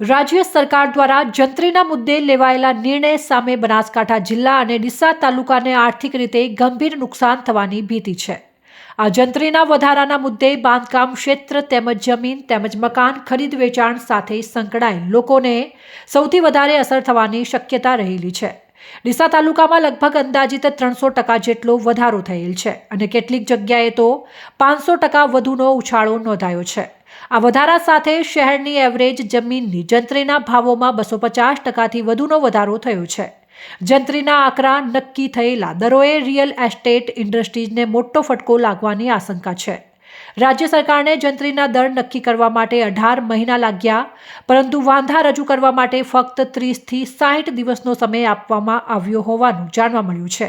રાજ્ય સરકાર દ્વારા જંત્રીના મુદ્દે લેવાયેલા નિર્ણય સામે બનાસકાંઠા જિલ્લા અને ડીસા તાલુકાને આર્થિક રીતે ગંભીર નુકસાન થવાની ભીતિ છે. આ જંત્રીના વધારાના મુદ્દે બાંધકામ ક્ષેત્ર તેમજ જમીન તેમજ મકાન, ખરીદ વેચાણ સાથે સંકળાયેલ લોકોને સૌથી વધારે અસર થવાની શક્યતા રહેલી છે. ડીસા તાલુકામાં લગભગ અંદાજિત ત્રણસો ટકા જેટલો વધારો થયેલ છે અને કેટલીક જગ્યાએ તો પાંચસો ટકા વધુનો ઉછાળો નોંધાયો છે. આ વધારા સાથે શહેરની એવરેજ જમીનની જંત્રીના ભાવોમાં બસો પચાસ ટકાથી વધુનો વધારો થયો છે. જંત્રીના આંકડા નક્કી થયેલા દરોએ રિયલ એસ્ટેટ ઇન્ડસ્ટ્રીઝને મોટો ફટકો લાગવાની આશંકા છે. રાજ્ય સરકારને જંત્રીના દર નક્કી કરવા માટે અઢાર મહિના લાગ્યા, પરંતુ વાંધા રજૂ કરવા માટે ફક્ત ત્રીસથી સાહીઠ દિવસનો સમય આપવામાં આવ્યો હોવાનું જાણવા મળ્યું છે.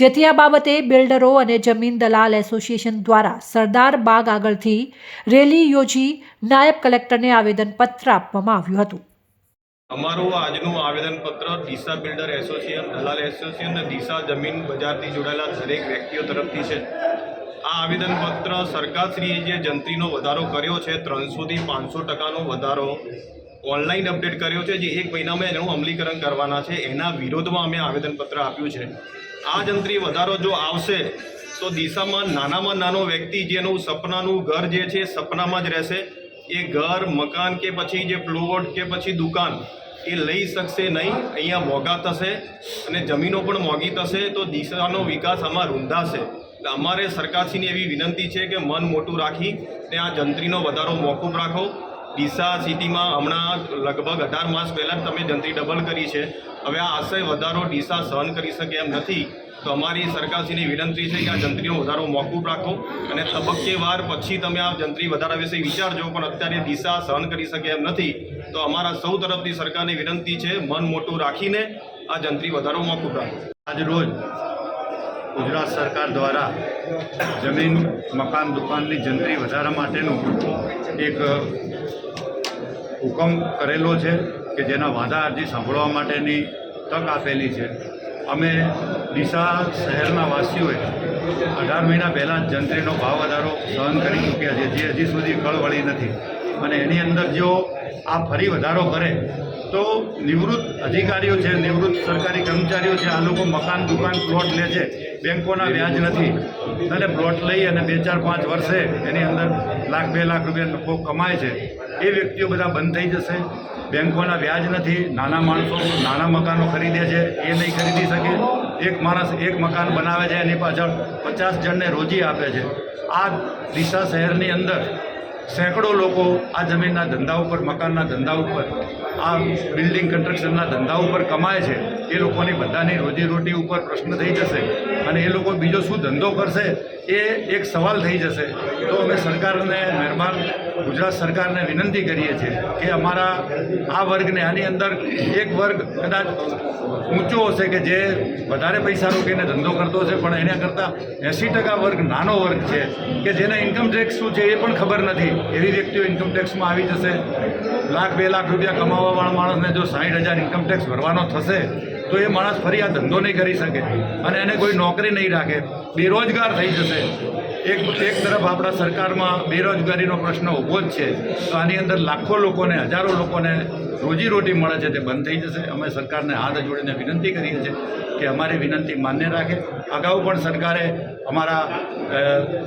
જેથી આ બાબતે બિલ્ડરો અને જમીન દલાલ એસોસિએશન દ્વારા સરદાર બાગ આગળથી રેલી યોજી નાયબ કલેક્ટરને આવેદનપત્ર આપવામાં આવ્યું હતું. અમારું આજનું આવેદનપત્ર દિશા બિલ્ડર એસોસિએશન, દલાલ એસોસિએશન અને દિશા જમીન બજારથી જોડાયેલા દરેક વ્યક્તિઓ તરફથી છે. આ આવેદનપત્ર સરકારશ્રીએ જે જંત્રીનો વધારો કર્યો છે, ત્રણસોથી પાંચસો ટકાનો વધારો ઓનલાઈન અપડેટ કર્યો છે, જે એક મહિનામાં એનું અમલીકરણ કરવાના છે, એના વિરોધમાં અમે આવેદનપત્ર આપ્યું છે. આ જંત્રી વધારો જો આવશે, તો દિશામાં નાનામાં નાનો વ્યક્તિ જેનું સપનાનું ઘર જે છે, સપનામાં જ રહેશે. એ ઘર, મકાન કે પછી જે પ્લોટ કે પછી દુકાન એ લઈ શકશે નહીં. અહીંયા મોંઘા થશે અને જમીનો પણ મોંઘી થશે તો દિશાનો વિકાસ આમાં રૂંધાશે. એટલે અમારે સરકારશ્રીની એવી વિનંતી છે કે મન મોટું રાખી ને આ જંત્રીનો વધારો મોકૂફ રાખો. ડીસા સિટીમાં હમણાં લગભગ અઢાર માસ પહેલાં તમે જંત્રી ડબલ કરી છે. હવે આ આશય વધારો ડીસા સહન કરી શકે એમ નથી. તો અમારી સરકારશ્રીની વિનંતી છે કે આ જંત્રીનો વધારો મોકૂફ રાખો અને તબક્કેવાર પછી તમે આ જંત્રી વધારા વિશે વિચારજો, પણ અત્યારે દિશા સહન કરી શકે એમ નથી. તો અમારા સૌ તરફથી સરકારને વિનંતી છે, મન મોટું રાખીને આ જંત્રી વધારવામાં ખૂબ આજ રોજ ગુજરાત સરકાર દ્વારા જમીન, મકાન, દુકાનની જંત્રી વધારા માટેનું એક હુકમ કરેલો છે કે જેના વાંધા અરજી સાંભળવા માટેની તક આપેલી છે. અમે ડીસા શહેરના વાસીઓએ અઢાર મહિના પહેલાં જ જંત્રીનો ભાવ વધારો સહન કરી ચૂક્યા છે. જે હજી સુધી કળ વળી નથી. અને એની અંદર જો આ ફરી વધારો કરે, તો નિવૃત્ત અધિકારીઓ છે, નિવૃત્ત સરકારી કર્મચારીઓ છે, આ લોકો મકાન, દુકાન, પ્લોટ લે છે. બેંકોના વ્યાજ નથી. અને પ્લોટ લઈ અને બે ચાર પાંચ વર્ષે એની અંદર લાખ, બે લાખ રૂપિયા નફો કમાય છે. એ વ્યક્તિઓ બધા બંધ થઈ જશે. બેંકોના વ્યાજ નથી. નાના માણસો નાના મકાનો ખરીદે છે. એ નહીં ખરીદી શકે. એક માણસ એક મકાન બનાવે છે, એની પાછળ પચાસ જણને રોજી આપે છે. આ દિશા શહેરની અંદર સેંકડો લોકો આ જમીનના ધંધા ઉપર મકાનના ધંધા ઉપર આ બિલ્ડિંગ કન્સ્ટ્રક્શનના ધંધા ઉપર કમાય છે, એ લોકોની બધાની રોજીરોટી ઉપર પ્રશ્ન થઈ જશે. અને એ લોકો બીજો શું ધંધો કરશે, એ એક સવાલ થઈ જશે. તો અમે સરકારને મહેરબાન ગુજરાત સરકારને વિનંતી કરીએ છીએ કે અમારા આ વર્ગને આની અંદર એક વર્ગ કદાચ ઊંચો હશે કે જે વધારે પૈસા રોકીને ધંધો કરતો હશે, પણ એના કરતાં એંસી ટકા વર્ગ નાનો વર્ગ છે, કે જેને ઇન્કમ ટેક્સ શું છે એ પણ ખબર નથી. એવી વ્યક્તિઓ ઇન્કમ ટેક્સમાં આવી જશે. લાખ, બે લાખ રૂપિયા કમાવાવાળા માણસને જો સાઠ હજાર ઇન્કમટેક્સ ભરવાનો થશે, તો એ માણસ ફરી આ ધંધો નહીં કરી શકે. અને એને કોઈ નોકરી નહીં રાખે. બેરોજગાર થઈ જશે. એક એક તરફ આપણા સરકારમાં બેરોજગારીનો પ્રશ્ન ઊભો જ છે. તો આની અંદર લાખો લોકોને, હજારો લોકોને રોજીરોટી મળે છે, તે બંધ થઈ જશે. અમે સરકારને હાથ જોડીને વિનંતી કરીએ છીએ કે અમારી વિનંતી માન્ય રાખે. અગાઉ પણ સરકારે અમારા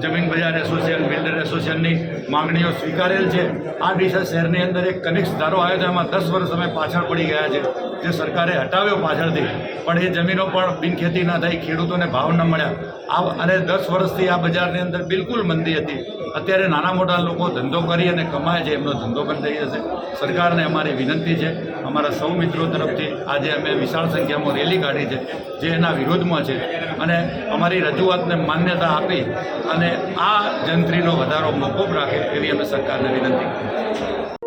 જમીન બજાર એસોસિએશન એસોસિએશનની માંગણીઓ સ્વીકારેલ છે. આ ડીસા શહેરની અંદર એક કનિષ્ઠ ધારો આવ્યો હતો એમાં દસ વર્ષ અમે પાછળ પડી ગયા છે. જે સરકારે હટાવ્યો પાછળથી. પણ એ જમીનો પણ બિનખેતી ના થઈ, ખેડૂતોને ભાવ ન મળ્યા. આ અને દસ વર્ષથી આ બજારની અંદર બિલકુલ મંદી હતી. અત્યારે નાના મોટા લોકો ધંધો કરી અને કમાય છે, એમનો ધંધો બંધ થઈ જશે સરકારને અમારી વિનંતી છે, અમારા સૌ મિત્રો તરફથી આજે અમે વિશાળ સંખ્યામાં રેલી કાઢી છે, જે એના વિરોધમાં છે. અને અમારી રજૂઆતને માન્યતા આપી અને આ જંત્રીનો વધારો મોકૂફ રાખે એવી અમે સરકારને વિનંતી કરીએ. છીએ